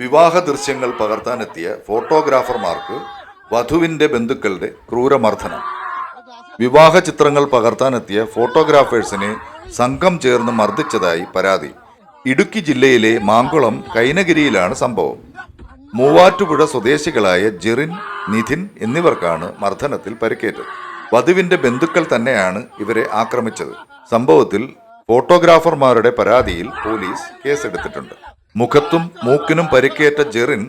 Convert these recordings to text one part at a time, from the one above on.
വിവാഹ ദൃശ്യങ്ങൾ പകർത്താനെത്തിയ ഫോട്ടോഗ്രാഫർമാർക്ക് വധുവിന്റെ ബന്ധുക്കളുടെ ക്രൂരമർദ്ദനം. വിവാഹ ചിത്രങ്ങൾ പകർത്താനെത്തിയ ഫോട്ടോഗ്രാഫേഴ്സിനെ സംഘം ചേർന്ന് മർദ്ദിച്ചതായി പരാതി. ഇടുക്കി ജില്ലയിലെ മാങ്കുളം കൈനഗിരിയിലാണ് സംഭവം. മൂവാറ്റുപുഴ സ്വദേശികളായ ജെറിൻ നിധിൻ എന്നിവർക്കാണ് മർദ്ദനത്തിൽ പരിക്കേറ്റത്. വധുവിന്റെ ബന്ധുക്കൾ തന്നെയാണ് ഇവരെ ആക്രമിച്ചത്. സംഭവത്തിൽ ഫോട്ടോഗ്രാഫർമാരുടെ പരാതിയിൽ പോലീസ് കേസെടുത്തിട്ടുണ്ട്. മുഖത്തും മൂക്കിനും പരിക്കേറ്റ ജെറിൻ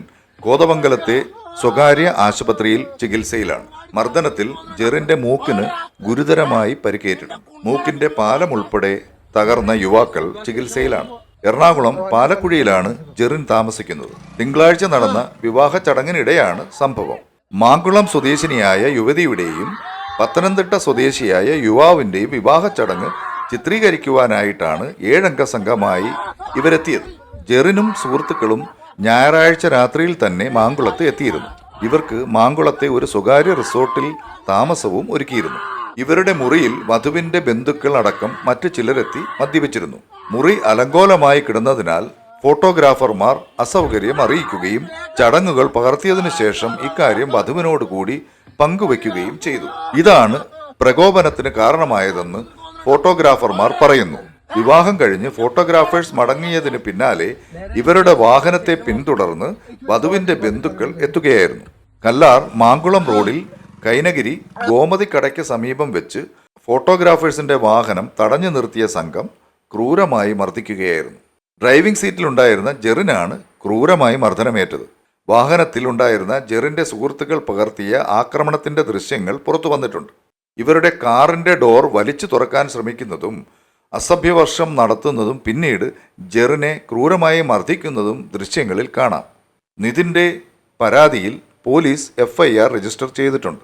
കോതമംഗലത്തെ സ്വകാര്യ ആശുപത്രിയിൽ ചികിത്സയിലാണ്. മർദ്ദനത്തിൽ ജെറിന്റെ മൂക്കിന് ഗുരുതരമായി പരിക്കേറ്റിട്ടുണ്ട് മൂക്കിന്റെ പാലം ഉൾപ്പെടെ തകർന്ന യുവാക്കൾ ചികിത്സയിലാണ്. എറണാകുളം പാലക്കുഴിയിലാണ് ജെറിൻ താമസിക്കുന്നത്. തിങ്കളാഴ്ച നടന്ന വിവാഹ ചടങ്ങിനിടെയാണ് സംഭവം. മാങ്കുളം സ്വദേശിനിയായ യുവതിയുടെയും പത്തനംതിട്ട സ്വദേശിയായ യുവാവിന്റെയും വിവാഹ ചടങ്ങ് ചിത്രീകരിക്കുവാനായിട്ടാണ് ഏഴംഗ സംഘമായി ഇവരെത്തിയത്. ജെറിനും സുഹൃത്തുക്കളും ഞായറാഴ്ച രാത്രിയിൽ തന്നെ മാങ്കുളത്ത് എത്തിയിരുന്നു. ഇവർക്ക് മാങ്കുളത്തെ ഒരു സ്വകാര്യ റിസോർട്ടിൽ താമസവും ഒരുക്കിയിരുന്നു. ഇവരുടെ മുറിയിൽ വധുവിന്റെ ബന്ധുക്കൾ അടക്കം മറ്റു ചിലരെത്തി മദ്യപിച്ചിരുന്നു. മുറി അലങ്കോലമായി കിടന്നതിനാൽ ഫോട്ടോഗ്രാഫർമാർ അസൗകര്യം അറിയിക്കുകയും ചടങ്ങുകൾ പകർത്തിയതിനു ശേഷം ഇക്കാര്യം വധുവിനോടുകൂടി പങ്കുവെക്കുകയും ചെയ്തു. ഇതാണ് പ്രകോപനത്തിന് കാരണമായതെന്ന് ഫോട്ടോഗ്രാഫർമാർ പറയുന്നു. വിവാഹം കഴിഞ്ഞ് ഫോട്ടോഗ്രാഫേഴ്സ് മടങ്ങിയതിന് പിന്നാലെ ഇവരുടെ വാഹനത്തെ പിന്തുടർന്ന് വധുവിന്റെ ബന്ധുക്കൾ എത്തുകയായിരുന്നു. കല്ലാർ മാങ്കുളം റോഡിൽ കൈനഗിരി ഗോമതിക്കടയ്ക്ക് സമീപം വെച്ച് ഫോട്ടോഗ്രാഫേഴ്സിന്റെ വാഹനം തടഞ്ഞു നിർത്തിയ സംഘം ക്രൂരമായി മർദ്ദിക്കുകയായിരുന്നു. ഡ്രൈവിംഗ് സീറ്റിലുണ്ടായിരുന്ന ജെറിനാണ് ക്രൂരമായി മർദ്ദനമേറ്റത്. വാഹനത്തിൽ ഉണ്ടായിരുന്ന ജെറിന്റെ സുഹൃത്തുക്കൾ പകർത്തിയ ആക്രമണത്തിന്റെ ദൃശ്യങ്ങൾ പുറത്തു വന്നിട്ടുണ്ട് ഇവരുടെ കാറിന്റെ ഡോർ വലിച്ചു തുറക്കാൻ ശ്രമിക്കുന്നതും അസഭ്യവർഷം നടത്തുന്നതും പിന്നീട് ജെറിനെ ക്രൂരമായി മർദ്ദിക്കുന്നതും ദൃശ്യങ്ങളിൽ കാണാം. നിതിന്റെ പരാതിയിൽ പോലീസ് എഫ്ഐആർ രജിസ്റ്റർ ചെയ്തിട്ടുണ്ട്.